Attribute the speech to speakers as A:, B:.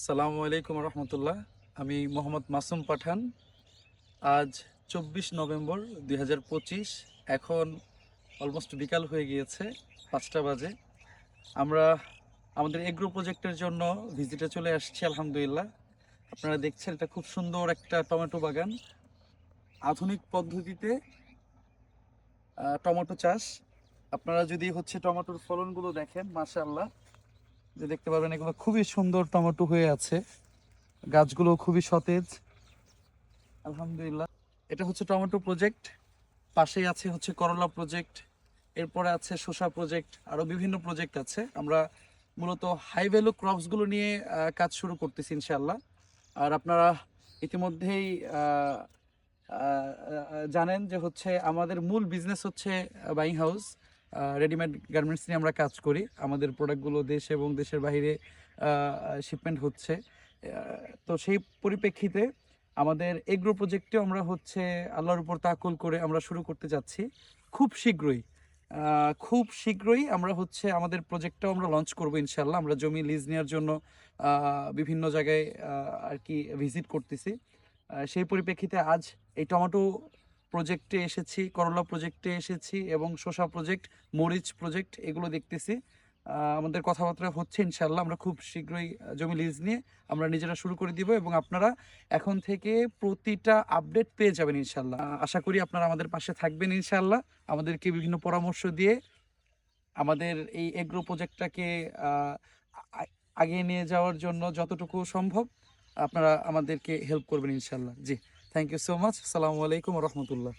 A: সালামু আলাইকুম রহমতুল্লাহ। আমি মোহাম্মদ মাসুম পাঠান। আজ চব্বিশ নভেম্বর দুই হাজার পঁচিশ। এখন অলমোস্ট বিকাল হয়ে গিয়েছে, পাঁচটা বাজে। আমরা আমাদের এগ্রো প্রজেক্টের জন্য ভিজিটে চলে আসছি, আলহামদুলিল্লাহ। আপনারা দেখছেন এটা খুব সুন্দর একটা টমেটো বাগান। আধুনিক পদ্ধতিতে টমেটো চাষ। আপনারা যদি হচ্ছে টমেটোর ফলনগুলো দেখেন, মাশাআল্লাহ। যে দেখতে পারবেন, এগুলো খুবই সুন্দর টমেটো হয়ে আছে। গাছগুলো খুবই সতেজ। আলহামদুলিল্লাহ। এটা হচ্ছে টমেটো প্রজেক্ট। পাশেই আছে হচ্ছে করলা প্রজেক্ট। এরপরে আছে শসা প্রজেক্ট। আরও বিভিন্ন প্রজেক্ট আছে। আমরা মূলত হাই ভ্যালু ক্রপসগুলো নিয়ে কাজ শুরু করতেছি ইনশাল্লাহ আর আপনারা ইতিমধ্যেই জানেন যে হচ্ছে আমাদের মূল বিজনেস হচ্ছে বাইং হাউস রেডিমেড গার্মেন্টস নিয়ে আমরা কাজ করি। আমাদের প্রোডাক্টগুলো দেশ এবং দেশের বাইরে শিপমেন্ট হচ্ছে। তো সেই পরিপ্রেক্ষিতে আমাদের এগ্রো প্রজেক্টে আমরা হচ্ছে আল্লাহর উপর তাকুল করে আমরা শুরু করতে যাচ্ছি। খুব শীঘ্রই খুব শীঘ্রই আমরা হচ্ছে আমাদের প্রজেক্টটাও আমরা লঞ্চ করব ইনশাল্লাহ আমরা জমি লিজ নেওয়ার জন্য বিভিন্ন জায়গায় আর কি ভিজিট করতেছি। সেই পরিপ্রেক্ষিতে আজ এই টমেটো প্রজেক্টে এসেছি করলা প্রজেক্টে এসেছি এবং শসা প্রজেক্ট মরিচ প্রজেক্ট এগুলো দেখতেছি। আমাদের কথাবার্তা হচ্ছে ইনশাল্লাহ আমরা খুব শীঘ্রই জমি লিজ নিয়ে আমরা নিজেরা শুরু করে দিব এবং আপনারা এখন থেকে প্রতিটা আপডেট পেয়ে যাবেন ইনশাল্লাহ আশা করি আপনারা আমাদের পাশে থাকবেন ইনশাল্লাহ আমাদেরকে বিভিন্ন পরামর্শ দিয়ে আমাদের এই এগ্রো প্রজেক্টটাকে আহ, আ- আগিয়ে নিয়ে যাওয়ার জন্য যতটুকু সম্ভব আপনারা আমাদেরকে হেল্প করবেন ইনশাল্লাহ জি। থ্যাংক ইউ সো মাচ সালামু আলাইকুম রহমতুল্লাহ